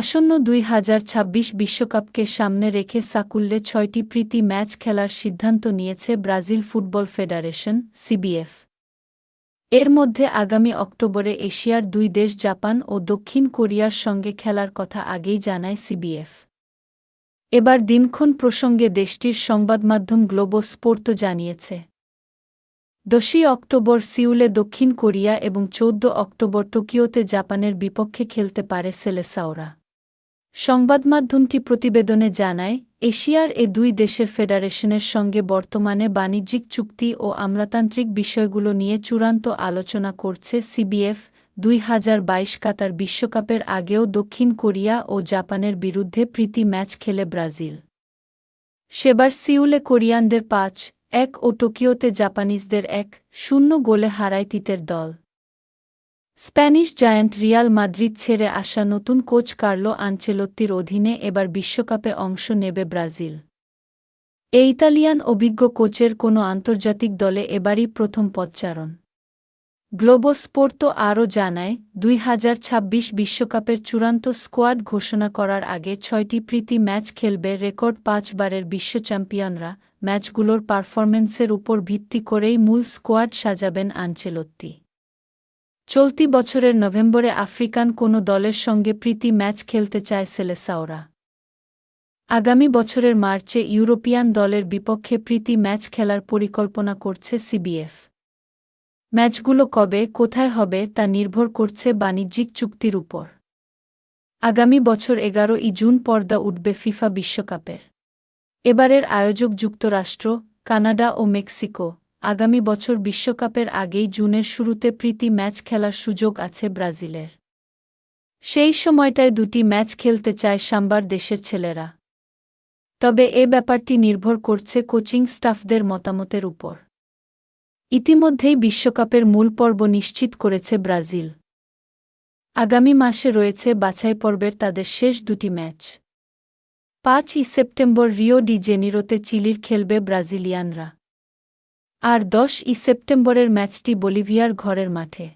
আসন্ন দুই হাজার ছাব্বিশ বিশ্বকাপকে সামনে রেখে সাকুল্যে ছয়টি প্রীতি ম্যাচ খেলার সিদ্ধান্ত নিয়েছে ব্রাজিল ফুটবল ফেডারেশন, সিবিএফ। এর মধ্যে আগামী অক্টোবরে এশিয়ার দুই দেশ জাপান ও দক্ষিণ কোরিয়ার সঙ্গে খেলার কথা আগেই জানায় সিবিএফ। এবার দিনক্ষণ প্রসঙ্গে দেশটির সংবাদমাধ্যম গ্লোবো স্পোর্তো জানিয়েছে। দশই অক্টোবর সিউলে দক্ষিণ কোরিয়া এবং চৌদ্দ অক্টোবর টোকিওতে জাপানের বিপক্ষে খেলতে পারে সেলেসাওরা। সংবাদমাধ্যমটি প্রতিবেদনে জানায়, এশিয়ার এ দুই দেশের ফেডারেশনের সঙ্গে বর্তমানে বাণিজ্যিক চুক্তি ও আমলাতান্ত্রিক বিষয়গুলো নিয়ে চূড়ান্ত আলোচনা করছে সিবিএফ, দুই হাজার বাইশ কাতার বিশ্বকাপের আগেও দক্ষিণ কোরিয়া ও জাপানের বিরুদ্ধে প্রীতি ম্যাচ খেলে ব্রাজিল। সেবার সিউলে কোরিয়ানদের পাঁচ, এক ও টোকিওতে জাপানিজদের এক, শূন্য গোলে হারায় তিতের দল। স্প্যানিশ জায়ান্ট রিয়াল মাদ্রিদ ছেড়ে আসা নতুন কোচ কার্লো আনচেলত্তির অধীনে এবার বিশ্বকাপে অংশ নেবে ব্রাজিল। এ ইতালিয়ান অভিজ্ঞ কোচের কোনো আন্তর্জাতিক দলে এবারই প্রথম পদচারণ। স্পোর্তো আরও জানায়, দুই হাজার ছাব্বিশ বিশ্বকাপের চূড়ান্ত স্কোয়াড ঘোষণা করার আগে ছয়টি প্রীতি ম্যাচ খেলবে রেকর্ড পাঁচবারের বিশ্ব চ্যাম্পিয়নরা, ম্যাচগুলোর পারফরমেন্সের উপর ভিত্তি করেই মূল স্কোয়াড সাজাবেন আনচেলত্তি। চলতি বছরের নভেম্বরে আফ্রিকান কোনো দলের সঙ্গে প্রীতি ম্যাচ খেলতে চায় সেলেসাওরা। আগামী বছরের মার্চে ইউরোপিয়ান দলের বিপক্ষে প্রীতি ম্যাচ খেলার পরিকল্পনা করছে সিবিএফ। ম্যাচগুলো কবে, কোথায় হবে, তা নির্ভর করছে বাণিজ্যিক চুক্তির উপর। আগামী বছর এগারো ই জুন পর্দা উঠবে ফিফা বিশ্বকাপের। এবারের আয়োজক যুক্তরাষ্ট্র, কানাডা ও মেক্সিকো। আগামী বছর বিশ্বকাপের আগেই জুনের শুরুতে প্রীতি ম্যাচ খেলার সুযোগ আছে ব্রাজিলের। সেই সময়টায় দুটি ম্যাচ খেলতে চায় সাম্বার দেশের ছেলেরা। তবে এ ব্যাপারটি নির্ভর করছে কোচিং স্টাফদের মতামতের উপর। ইতিমধ্যেই বিশ্বকাপের মূল পর্ব নিশ্চিত করেছে ব্রাজিল। আগামী মাসে রয়েছে বাছাই পর্বের তাদের শেষ দুটি ম্যাচ। পাঁচই সেপ্টেম্বর রিও ডি জেনিরোতে চিলির খেলবে ব্রাজিলিয়ানরা। আর দশ ই সেপ্টেম্বরের ম্যাচটি বলিভিয়ার ঘরের মাঠে।